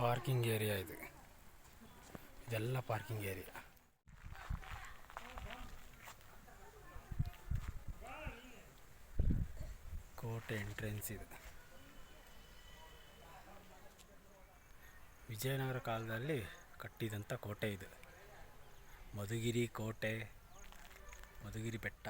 Parking area ಇದು. ಇದೆಲ್ಲ parking area. ಕೋಟೆ ಎಂಟ್ರೆನ್ಸ್ ಇದೆ. ವಿಜಯನಗರ ಕಾಲದಲ್ಲಿ ಕಟ್ಟಿದಂಥ ಕೋಟೆ ಇದು. ಮಧುಗಿರಿ ಕೋಟೆ, ಮಧುಗಿರಿ ಬೆಟ್ಟ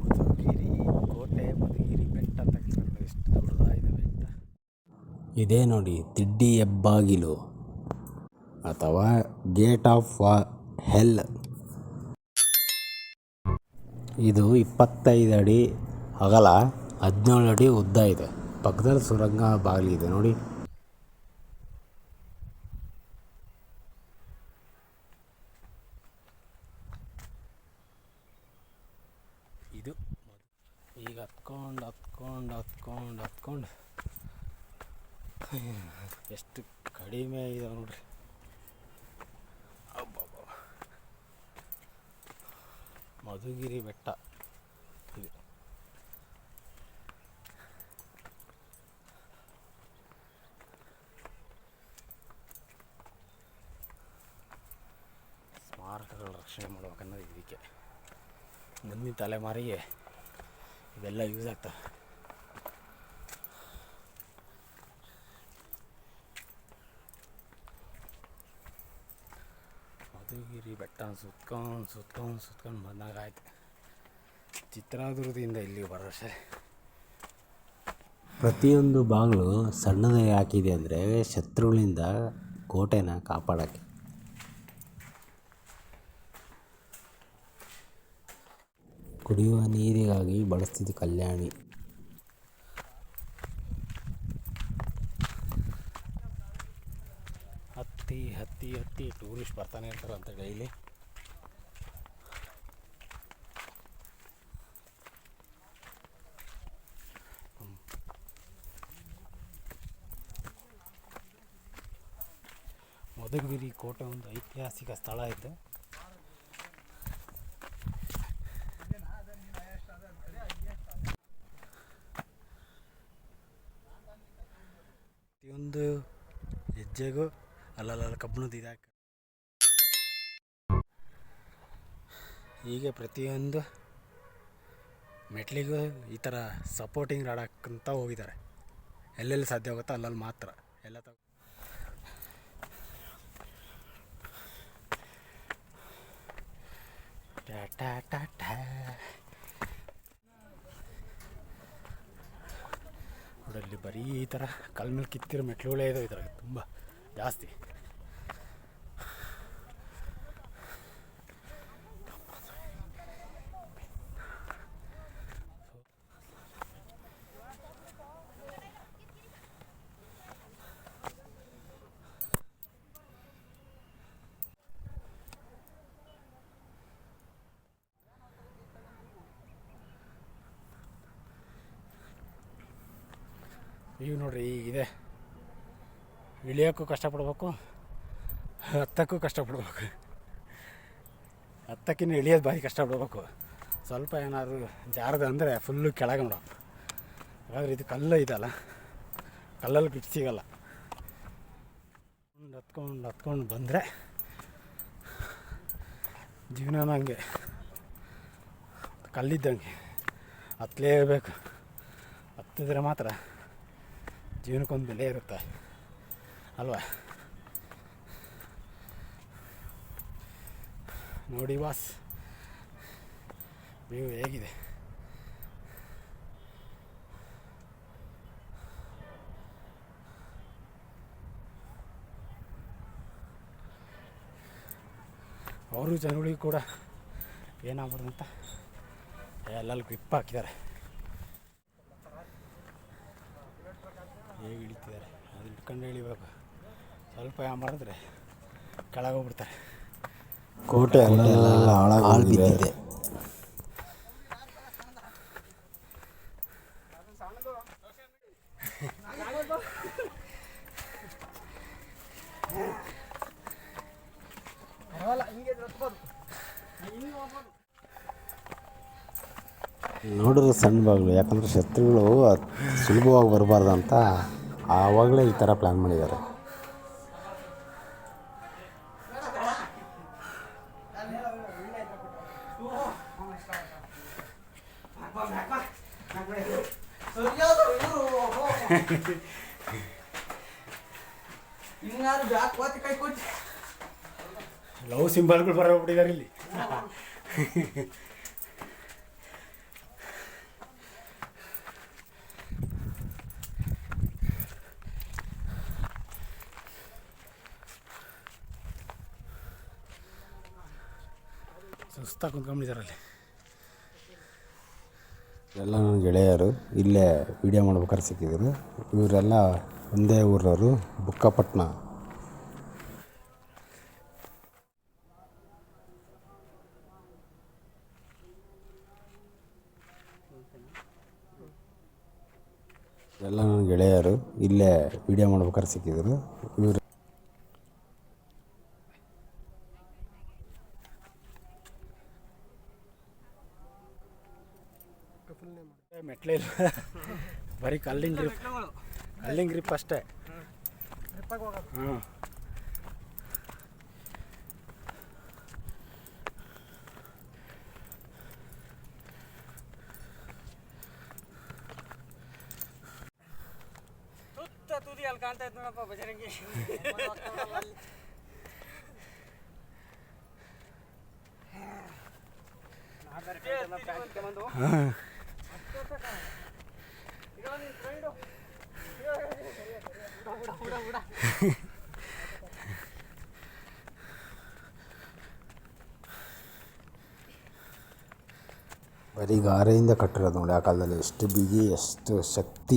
ಮಧುಗಿರಿ ಕೋಟೆ ಮಧುಗಿರಿ ಬೆಟ್ಟ ಅಂತ ಕೇಳಿದ್ರೆ ಎಷ್ಟು ದೊಡ್ಡದಾಗಿದೆ ಬೆಟ್ಟ ಇದೇ ನೋಡಿ, ತಿಡ್ಡಿ ಹೆಬ್ಬಾಗಿಲು ಅಥವಾ ಗೇಟ್ ಆಫ್ ಹೆಲ್ ಇದು ಇಪ್ಪತ್ತೈದು ಅಡಿ ಅಗಲ, ಹದಿನೇಳು ಅಡಿ ಉದ್ದ ಇದೆ. ಪಕ್ಕದಲ್ಲಿ ಸುರಂಗ ಬಾಗಿಲಿದೆ ನೋಡಿ. ಇದು ಈಗ ಹತ್ಕೊಂಡು ಹತ್ಕೊಂಡು ಹತ್ಕೊಂಡು ಹತ್ಕೊಂಡು. ಎಷ್ಟು ಕಡಿಮೆ ಇದೆ ನೋಡ್ರಿ. ಮಧುಗಿರಿ ಬೆಟ್ಟ. ಸ್ಮಾರಕಗಳ ರಕ್ಷಣೆ ಮಾಡ್ಬೇಕನ್ನೋದು ಇದಕ್ಕೆ. ಮುಂದಿನ ತಲೆಮಾರಿಗೆ ಇವೆಲ್ಲ ಯೂಸ್ ಆಗ್ತವೆ. ಮಧುಗಿರಿ ಬೆಟ್ಟ ಸುತ್ಕೊಂಡು ಸುತ್ಕೊಂಡು ಸುತ್ಕೊಂಡು ಬಂದಾಗ ಆಯ್ತು ಚಿತ್ರದುರ್ಗದಿಂದ ಇಲ್ಲಿ ಬರೋ ಸರಿ. ಪ್ರತಿಯೊಂದು ಬಾಗಿಲು ಸಣ್ಣದಾಗಿ ಹಾಕಿದೆ ಅಂದರೆ ಶತ್ರುಗಳಿಂದ ಕೋಟೆನ ಕಾಪಾಡೋಕ್ಕೆ. ಕುಡಿಯುವ ನೀರಿಗಾಗಿ ಬಳಸ್ತಿದ್ದು ಕಲ್ಯಾಣಿ ಹತ್ತಿ ಹತ್ತಿ ಹತ್ತಿ ಟೂರಿಸ್ಟ್ ಬರ್ತಾನೆ ಇರ್ತಾರಂತೆ ಡೈಲಿ. ಮಧುಗಿರಿ ಕೋಟೆ ಒಂದು ಐತಿಹಾಸಿಕ ಸ್ಥಳ ಐತೆ ಪ್ರತಿಯೊಂದು ಹೆಜ್ಜೆಗೂ ಅಲ್ಲಲ್ಲ ಕಬ್ಬಣದ ಇದಾಕ. ಹೀಗೆ ಪ್ರತಿಯೊಂದು ಮೆಟ್ಲಿಗೂ ಈ ಥರ ಸಪೋರ್ಟಿಂಗ್ ರಾಡ್ ಹೋಗಿದ್ದಾರೆ. ಎಲ್ಲೆಲ್ಲಿ ಸಾಧ್ಯ ಆಗುತ್ತೋ ಅಲ್ಲಲ್ಲಿ ಮಾತ್ರ. ಎಲ್ಲ ತಗೋ ಟಾ ಟಾ ಟಾ ಟಾ. ನೋಡಲ್ಲಿ ಬರೀ ಈ ಥರ ಕಲ್ಮೇಲೆ ಕಿತ್ತಿರೋ ಮೆಟ್ಲುಗಳೇ ಇದಾವೆ ಇದ್ರಾಗ, ತುಂಬ ಜಾಸ್ತಿ. ಈಗ ನೋಡ್ರಿ ಈಗಿದೆ ಇಳಿಯೋಕ್ಕೂ ಕಷ್ಟಪಡ್ಬೇಕು, ಹತ್ತಕ್ಕೂ ಕಷ್ಟಪಡ್ಬೇಕು. ಹತ್ತಕ್ಕಿನ್ನ ಇಳಿಯೋದು ಭಾರಿ ಕಷ್ಟಪಡ್ಬೇಕು. ಸ್ವಲ್ಪ ಏನಾದರೂ ಜಾರದ ಅಂದರೆ ಫುಲ್ಲು ಕೆಳಗೆ ನೋಡೋ. ಹಾಗಾದ್ರೆ ಇದು ಕಲ್ಲು ಇದಲ್ಲ, ಕಲ್ಲಲ್ಲಿ ಬಿಟ್ಟು ಸಿಗಲ್ಲ. ಹತ್ಕೊಂಡು ಹತ್ಕೊಂಡು ಹತ್ಕೊಂಡು ಬಂದರೆ ಜೀವನ ಹಂಗೆ ಕಲ್ಲಿದ್ದಂಗೆ ಹತ್ತಲೇಬೇಕು ಹತ್ತಿದ್ರೆ ಮಾತ್ರ ಜೀವನಕ್ಕೊಂದು ಬೆಲೆ ಇರುತ್ತೆ. ಅಲ್ವಾ? ನೋಡಿ ಬಾಸ್ ವ್ಯೂ ಹೇಗಿದೆ. ಅವರು ಜನಗಳಿಗೂ ಕೂಡ ಏನಾಗ್ಬಾರ್ದು ಅಂತ ಎಲ್ಲ ಗ್ರಿಪ್ ಹಾಕಿದ್ದಾರೆ ಹೇಗೆ ಇಳಿತಿದ್ದಾರೆ? ಅದು ಇಟ್ಕೊಂಡು ಇಳಿಬೇಕು. ಸ್ವಲ್ಪ ಯಾವ ಮಾಡಿದ್ರೆ ಕೆಳಗೋಗ್ಬಿಡ್ತಾರೆ ಕೋಟೆ ಎಲ್ಲ ಹಾಳಾಗಿ ಬಿದ್ದಿದೆ. ನೋಡಿದ್ರೆ ಸಣ್ಣ ಬಾಗಿಲು. ಯಾಕಂದ್ರೆ ಶತ್ರುಗಳು ಅತ್- ಸುಲಭವಾಗಿ ಬರಬಾರ್ದು ಅಂತ ಆವಾಗಲೇ ಈ ಥರ ಪ್ಲ್ಯಾನ್ ಮಾಡಿದ್ದಾರೆ. ಲವ್ ಸಿಂಬಲ್ಗಳು ಬರೋಬಿಟ್ಟಿದ್ದಾರೆ ಇಲ್ಲಿ. ಸುಸ್ತಾಗಿ ಕುಂತ್ಕೊಂಡ್ಬಿಟ್ಟಿದ್ದಾರೆ ಅಲ್ಲಿ. ಎಲ್ಲ ನನ್ನ ಗೆಳೆಯರು ಇಲ್ಲೇ ವಿಡಿಯೋ ಮಾಡ್ಬೇಕಾದ್ರೆ ಸಿಕ್ಕಿದ್ರು. ಇವರೆಲ್ಲ ಒಂದೇ ಊರವರು ಬುಕ್ಕಪಟ್ಟಣ ಎಲ್ಲ ನನ್ನ ಗೆಳೆಯರು ಇಲ್ಲೇ ವಿಡಿಯೋ ಮಾಡ್ಬೇಕಾದ್ರೆ ಸಿಕ್ಕಿದ್ರು. ಇವರು ಮೆಟ್ಲೇ ಇಲ್ಲ ಬರೀ ಕಲ್ಲಿಂಗ್ ಗ್ರಿಪ್ ಕಲ್ಲಿಂಗ್ ಗ್ರಿಪ್ ಅಷ್ಟೇ. ಹಾಂ ಸುತ್ತ ತುದಿ ಅಲ್ಲಿ ಕಾಣ್ತಾ ಇತ್ತು ನೋಡಪ್ಪ ಬಜರಂಗಿ ಹಾಂ ಬರೀ ಗಾರೆಯಿಂದ ಕಟ್ಟಿರೋದು ನೋಡಿ ಆ ಕಾಲದಲ್ಲಿ. ಎಷ್ಟು ಬಿಗಿ ಎಷ್ಟು ಶಕ್ತಿ.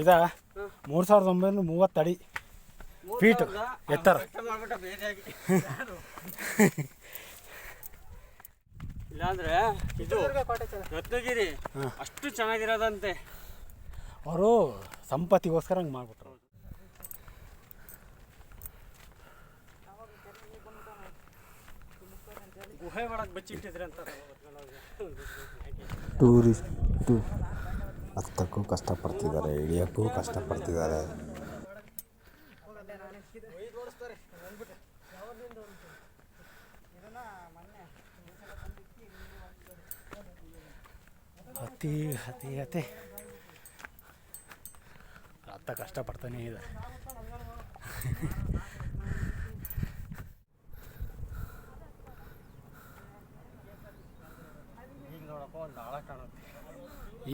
ಇದು ಮೂರ್ ಸಾವಿರದ ಒಂಬೈನೂರ ಮೂವತ್ತಡಿ ಅಡಿ ಫೀಟ್ ಎತ್ತರ. ಇಲ್ಲಾಂದ್ರೆ ಇದು ರತ್ನಗಿರಿ ಅಷ್ಟು ಚೆನ್ನಾಗಿರೋದಂತೆ. ಅವರು ಸಂಪತ್ತಿಗೋಸ್ಕರ ಹಂಗೆ ಮಾಡ್ಬಿಟ್ರು. ಗುಹೆ ಒಳಗೆ ಬಚ್ಚಿಟ್ಟಿದ್ರೆ ಅಂತ ಟೂರಿಸ್ಟು ಹತ್ತಕ್ಕೂ ಕಷ್ಟಪಡ್ತಿದ್ದಾರೆ ಇಳಿಯೋಕ್ಕೂ ಕಷ್ಟಪಡ್ತಿದ್ದಾರೆ. ಹತ್ತಿ ಹತ್ತಿ ಹತ್ತಿ. ಅತ್ತ ಕಷ್ಟಪಡ್ತಾನೆ ಇದೆ.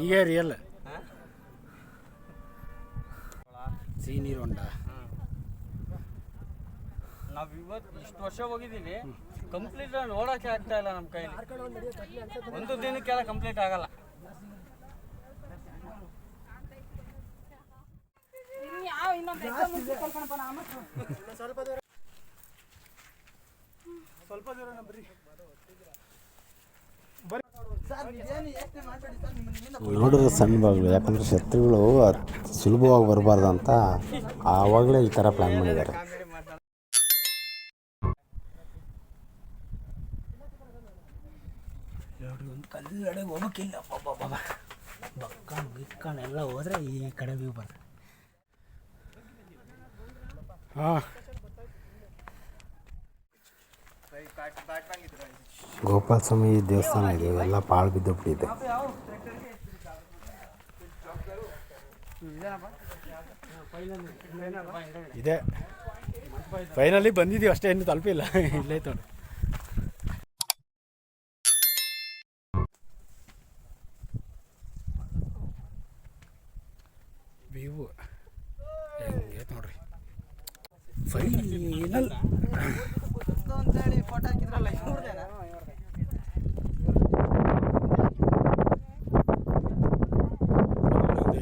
ಈಗ ರಿಯಲ್ ಸಿಹಿ ನೀರು ಹೊಂಡ. ನಾವು ಇವತ್ತು ಇಷ್ಟು ವರ್ಷ ಹೋಗಿದ್ದೀವಿ. ಕಂಪ್ಲೀಟ್ ನೋಡೋಕೆ ಆಗ್ತಾ ಇಲ್ಲ ನಮ್ಮ ಕೈಯಲ್ಲಿ ಒಂದು ದಿನಕ್ಕೆಲ್ಲ ಕಂಪ್ಲೀಟ್ ಆಗಲ್ಲ. ಸ್ವಲ್ಪ ದೂರ ಬರ್ರಿ ನೋಡಿದ್ರೆ ಸಣ್ಣ ಬಾಗಿಲು ಯಾಕಂದ್ರೆ ಶತ್ರುಗಳು ಸುಲಭವಾಗಿ ಬರಬಾರ್ದು ಅಂತ ಆವಾಗಲೇ ಈ ಥರ ಪ್ಲ್ಯಾನ್ ಮಾಡಿದ್ದಾರೆ. ಒಂದು ಕಲ್ಲಡೆ ಹೋಗಕ್ಕಿಲ್ಲ. ಬಾಬಾ ಬಕ್ಕಣ್ ಗಿಕ್ಕಣ್ ಎಲ್ಲ ಹೋದ್ರೆ ಈ ಕಡೆ ವ್ಯೂ ಬರ್ತದೆ. ಗೋಪಾಲ ಸ್ವಾಮಿ ದೇವಸ್ಥಾನ ಇದೆ ಎಲ್ಲ ಪಾಳು ಬಿಟ್ಟಿದೆ. ಇದೆ. ಫೈನಲಿ ಬಂದಿದ್ದೀವಿ ಅಷ್ಟೇ ಇನ್ನೂ ತಲುಪಿಲ್ಲ. ಇಲ್ಲೇ ನೋಡಿ ವ್ಯೂ ಹೆಂಗೆ ನೋಡ್ರಿ ಫೈನಲ್. ಅಂತೇಳಿ ಫೋಟೋ ಹಾಕಿದ್ರಲ್ಲ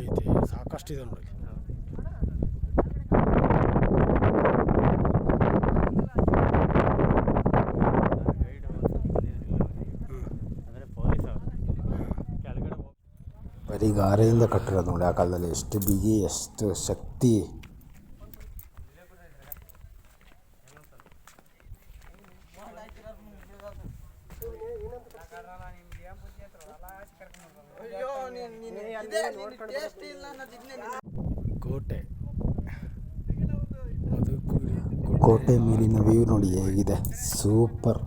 ಐತಿ ಸಾಕಷ್ಟಿದೆ ನೋಡಿ. ಬರೀ ಗಾರೆಯಿಂದ ಕಟ್ಟಿರೋದು ನೋಡಿ ಆ ಕಾಲದಲ್ಲಿ. ಎಷ್ಟು ಬಿಗಿ ಎಷ್ಟು ಶಕ್ತಿ. ಕೋಟೆ. ಕೋಟೆ ಮೇಲಿನ ವ್ಯೂ ನೋಡಿ ಹೇಗಿದೆ. ಸೂಪರ್